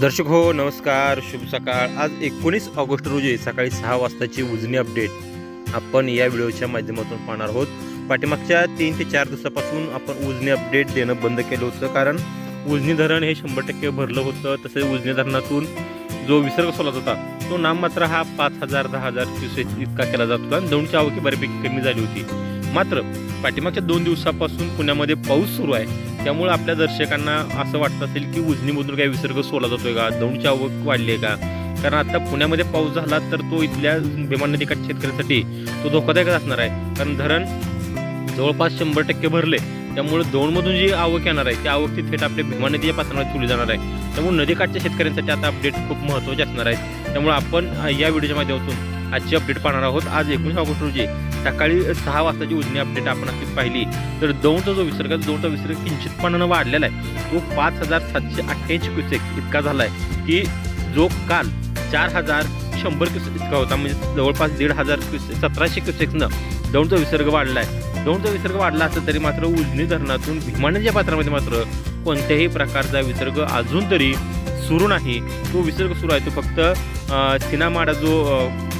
दर्शक हो नमस्कार शुभ सकाळ. आज एकोणीस ऑगस्ट रोजी सकाळी सहा वाजताची उजनी अपडेट आपण या व्हिडिओच्या माध्यमातून पाहणार आहोत. पाठीमागच्या तीन ते चार दिवसापासून आपण उजनी अपडेट देणं बंद केलं होतं कारण उजनी धरण हे शंभर टक्के भरलं होतं. तसेच उजनी धरणातून जो विसर्ग सोडत होता तो नाममात्र हा पाच हजार दहा हजार क्युसेस इतका केला जात होता. आणि दौंडची आवकी बऱ्यापैकी कमी झाली होती. मात्र पाठीमागच्या दोन दिवसापासून पुण्यामध्ये पाऊस सुरू आहे. त्यामुळे आपल्या दर्शकांना असं वाटत असेल की उजनीमधून काही विसर्ग सोडला जातोय का? दौंडची आवक वाढली आहे का? कारण आता पुण्यामध्ये पाऊस झाला तर तो इथल्या भीमान नदीकाठ शेतकऱ्यांसाठी तो धोकादायकच असणार आहे. कारण धरण जवळपास शंभर टक्के भरले. त्यामुळे दौंडमधून जी आवक येणार आहे त्या आवक ती थेट आपल्या भीमा नदीच्या पात्रामध्ये ठेवली जाणार आहे. त्यामुळे नदीकाठच्या शेतकऱ्यांसाठी आता अपडेट खूप महत्त्वाचे असणार आहेत. त्यामुळे आपण या व्हिडिओच्या माध्यमातून आजची अपडेट पाहणार आहोत. आज एकोणीस ऑगस्ट रोजी सकाळी सहा वाजताची उजनी अपडेट आपण अशी पाहिली तर दौंडचा जो विसर्ग आहे, दौंडचा विसर्ग किंचितपणानं वाढलेला आहे. तो पाच हजार सातशे अठ्ठ्याऐंशी क्युसेक इतका झाला आहे की जो काल चार हजार शंभर क्युसेक इतका होता म्हणजे जवळपास दीड हजार क्युसेक सतराशे क्युसेक्सनं दौंडचा विसर्ग वाढला आहे दौंडचा विसर्ग वाढला असं तरी मात्र उजनी धरणातून भीमानच्या पात्रामध्ये मात्र कोणत्याही प्रकारचा विसर्ग अजून तरी सुरू नाही. तो विसर्ग सुरू आहे तो फक्त सिनामाडा जो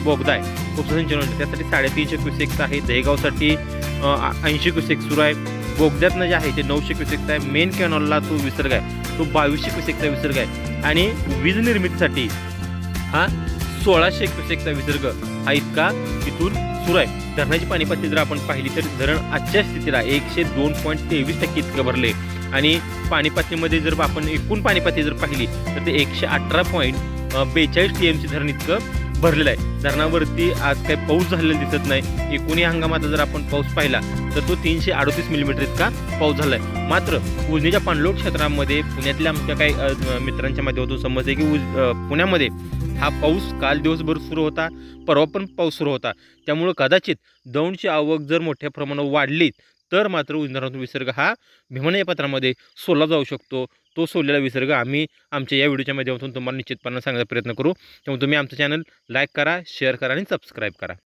बोगदा आहे. उपसिंचन योजना त्यासाठी साडेतीनशे क्युसेक्स आहे. दहेगावसाठी ऐंशी क्युसेक्स सुरू आहे. बोगद्यातनं जे आहे ते नऊशे क्युसेक्स आहे. मेन कॅनॉलला तो विसर्ग आहे. तो बावीसशे क्युसेक्सचा विसर्ग आहे. आणि वीज निर्मितीसाठी हा सोळाशे क्युसेकचा विसर्ग हा इतका इथून सुरू आहे. धरणाची पाणी पातळी जर आपण पाहिली तर धरण आजच्या स्थितीला एकशे दोन पॉईंट तेवीस टक्के इतकं भरले. आणि पाणी पातळीमध्ये जर आपण एकूण पाणी पातळी जर पाहिली तर ते एकशे अठरा पॉईंट बेचाळीस टी एम सी धरण इतकं भरलेला आहे. धरणावरती आज काही पाऊस झालेला दिसत नाही. एकूणही हंगामाचा जर आपण पाऊस पाहिला तर तो तीनशे अडतीस मिलीमीटर इतका पाऊस झाला आहे मात्र उजनीच्या पाणलोट क्षेत्रामध्ये पुण्यातल्या आमच्या काही मित्रांच्या माध्यमातून समजते की उज पुण्यामध्ये हा पाऊस काल दिवसभर सुरू होता परवा पण पाऊस सुरू होता. त्यामुळं कदाचित दौंडची आवक जर मोठ्या प्रमाणावर वाढली तर मात्र उजनारातून विसर्ग हा भीमनय पत्रामध्ये सोडला जाऊ शकतो. तो सोडलेला विसर्ग आम्ही आमच्या या व्हिडिओच्या माध्यमातून तुम्हाला निश्चितपणे सांगण्याचा प्रयत्न करू. त्यामुळे तुम्ही आमचं चॅनल लाईक करा शेअर करा आणि सबस्क्राईब करा.